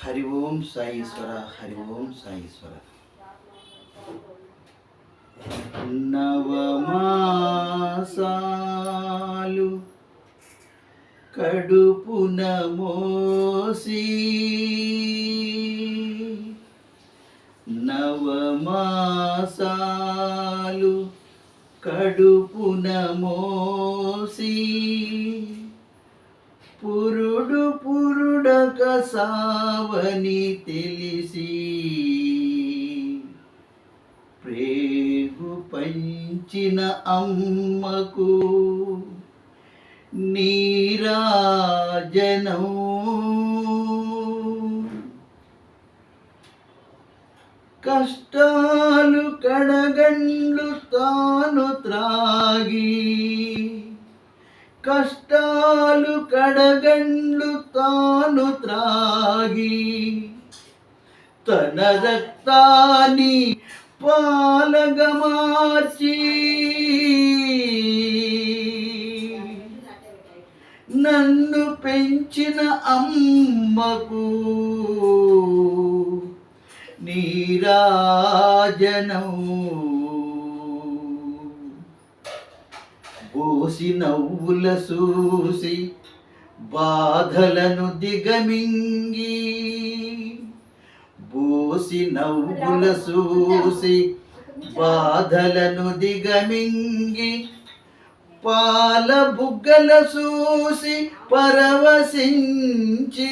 హరి ఓం సాయిశ్వర హరి ఓం సాయిశ్వర. నవమాసాలు కడుపున మోసి నవమాసాలు కడుపున మోసి పురుడు పురుడక సావని తెలిసి ప్రేగు పంచిన అమ్మకు నీరాజనం. కష్టాలు కడగండ్లు తాను త్రాగి కష్టాలు కడగండ్లు తాను త్రాగి తన రక్తాన్ని పాలగమార్చి నన్ను పెంచిన అమ్మకు నీరాజనం బోసి నవ్వుల చూసి బాధలను దిగమింగి బోసి నవ్వుల చూసి బాధలను దిగమింగి పాల బుగ్గల చూసి పరవశించి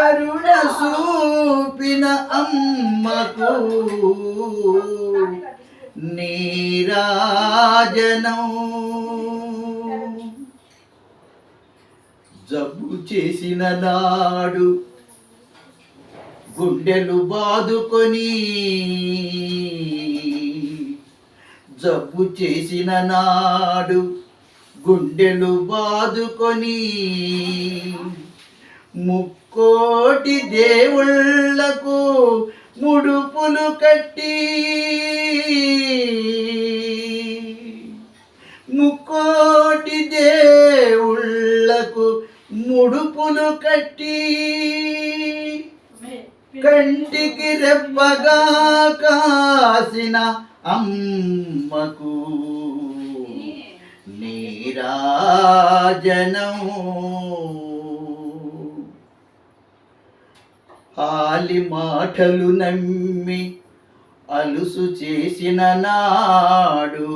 కరుణ సూపిన అమ్మకు నీరాజనం జబ్బు చేసిన నాడు గుండెలు బాదుకొని జబ్బు చేసిన నాడు గుండెలు బాదుకొని ముక్కోటి దేవుళ్ళకు ముడుపులు కట్టి ముక్కోటి దేవుళ్ళకు ముడుపులు కట్టి కంటికి రెప్పగా కాసిన అమ్మకు నీరాజనం ఆలి మాటలు నమ్మి అలుసు చేసిన నాడు.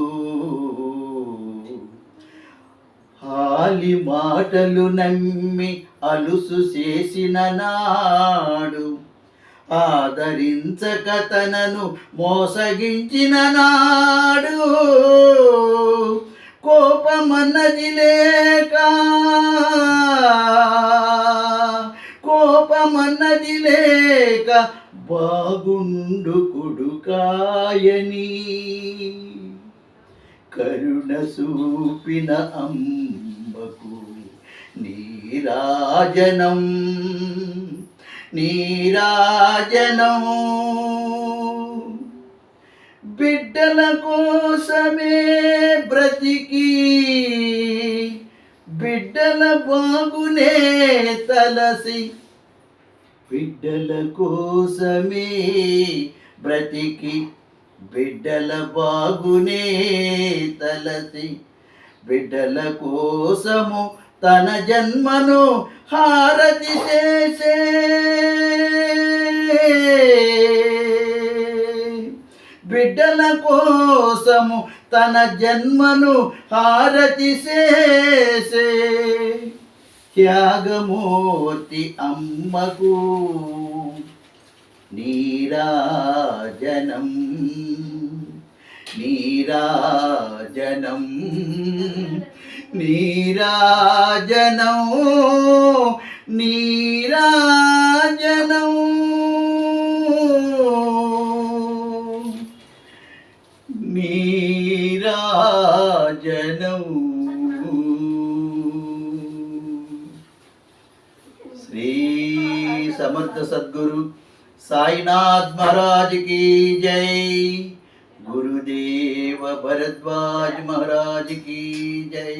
ఆలి మాటలు నమ్మి అలుసు చేసిన నాడు. ఆదరించక తనను మోసగించిన నాడు. కోపమన్నది లేక కోపమన్నది లేక బాగుండు కొడుకాయని. కరుణ సూపిన అంబకు నీరాజనం నీరాజనం బిడ్డల కోసమే బ్రతికి బిడ్డల బాగునే తలసి బిడ్డల కోసమే బ్రతికి బిడ్డల బాగునే తలసి బిడ్డల కోసము తన జన్మను హారతి చేసే. బిడ్డల కోసము తన జన్మను హారతి చేసే. త్యాగమూర్తి అమ్మకు. నీరాజనం నీరాజనం నీరాజనం నీరాజనం. నీరాజనం. श्री समर्थ सदगुरु साईनाथ महाराज की जय। गुरुदेव भरद्वाज महाराज की जय।